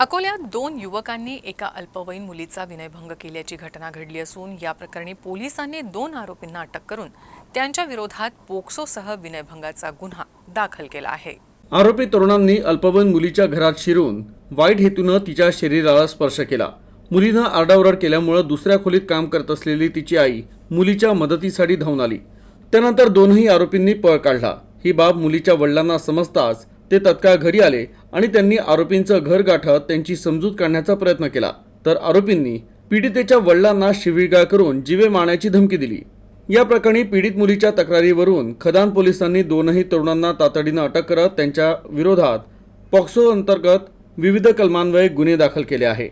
अकोल्यात दोन युवकांनी एका अल्पवयीन मुलीचा विनयभंग केल्याची घटना घडली असून या प्रकरणी पोलिसांनी दोन आरोपींना अटक करून त्यांच्या विरोधात पोक्सोसह विनयभंगाचा गुन्हा दाखल केला आहे. आरोपी तरुणांनी अल्पवयीन मुलीच्या घरात शिरून वाईट हेतूनं तिच्या शरीराला स्पर्श केला. मुलीनं आरडाओरड केल्यामुळं दुसऱ्या खोलीत काम करत असलेली तिची आई मुलीच्या मदतीसाठी धावून आली. त्यानंतर दोनही आरोपींनी पळ काढला. ही बाब मुलीच्या वडिलांना समजताच ते तत्काळ घरी आले आणि त्यांनी आरोपींचं घर गाठत त्यांची समजूत काढण्याचा प्रयत्न केला. तर आरोपींनी पीडितेच्या वडिलांना शिवीगाळ करून जीवे मारण्याची धमकी दिली. या प्रकरणी पीडित मुलीच्या तक्रारीवरून खदान पोलिसांनी दोनही तरुणांना तातडीनं अटक करत त्यांच्या विरोधात पॉक्सो अंतर्गत विविध कलमान्वये गुन्हे दाखल केले आहे.